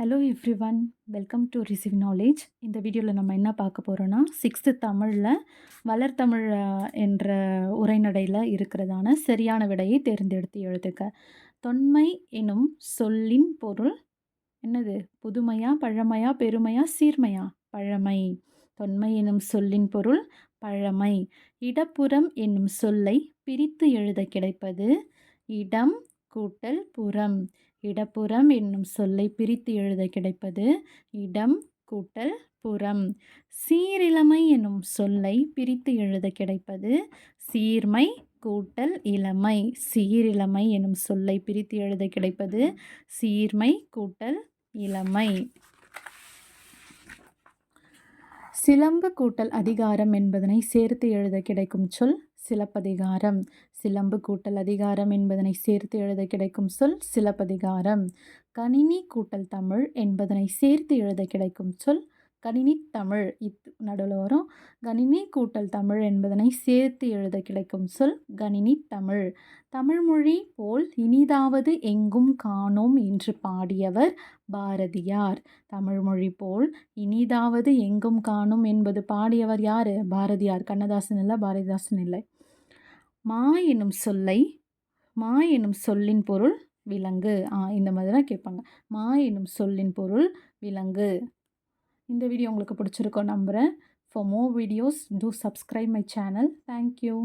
Hello everyone welcome to receive knowledge இந்த வீடியோவில் நம்ம என்ன பார்க்க போகிறோன்னா சிக்ஸ்த்து தமிழில் வளர்த்தமிழ் என்ற உரைநடையில் இருக்கிறதான சரியான விடையை தேர்ந்தெடுத்து எழுதுக. தொன்மை எனும் சொல்லின் பொருள் என்னது? புதுமையா பழமையா பெருமையா சீர்மையா? பழமை. தொன்மை எனும் சொல்லின் பொருள் பழமை. இடப்புறம் என்னும் சொல்லை பிரித்து எழுத கிடைப்பது இடம் கூட்டல் புறம். இடப்புறம் என்னும் சொல்லை பிரித்து எழுத கிடைப்பது இடம் கூட்டல் புறம். சீரிழமை என்னும் சொல்லை பிரித்து எழுத கிடைப்பது சீர்மை கூட்டல் இளமை. சீரிழமை என்னும் சொல்லை பிரித்து எழுத கிடைப்பது சீர்மை கூட்டல் இளமை. சிலம்பு கூட்டல் அதிகாரம் என்பதனை சேர்த்து எழுத கிடைக்கும் சொல் சிலப்பதிகாரம். சிலம்பு கூட்டல் அதிகாரம் என்பதனை சேர்த்து எழுத கிடைக்கும் சொல் சிலப்பதிகாரம். கணினி கூட்டல் தமிழ் என்பதனை சேர்த்து எழுத கிடைக்கும் சொல் கணினி தமிழ் இத் நடுவில் வரும். கணினி கூட்டல் தமிழ் என்பதனை சேர்த்து எழுத கிடைக்கும் சொல் கணினி தமிழ். தமிழ்மொழி போல் இனிதாவது எங்கும் காணோம் என்று பாடியவர் பாரதியார். தமிழ்மொழி போல் இனிதாவது எங்கும் காணும் என்பது பாடியவர் யார்? பாரதியார். கண்ணதாசன் இல்லை பாரதிதாசன் இல்லை. மா எனும் சொல்லை மா எனும் சொல்லின் பொருள் விலங்கு. ஆ இந்த மாதிரி தான் கேட்பாங்க. மா எனும் சொல்லின் பொருள் விலங்கு. இந்த வீடியோ உங்களுக்கு பிடிச்சிருக்கோம் நம்புகிறேன் for more videos to subscribe my channel thank you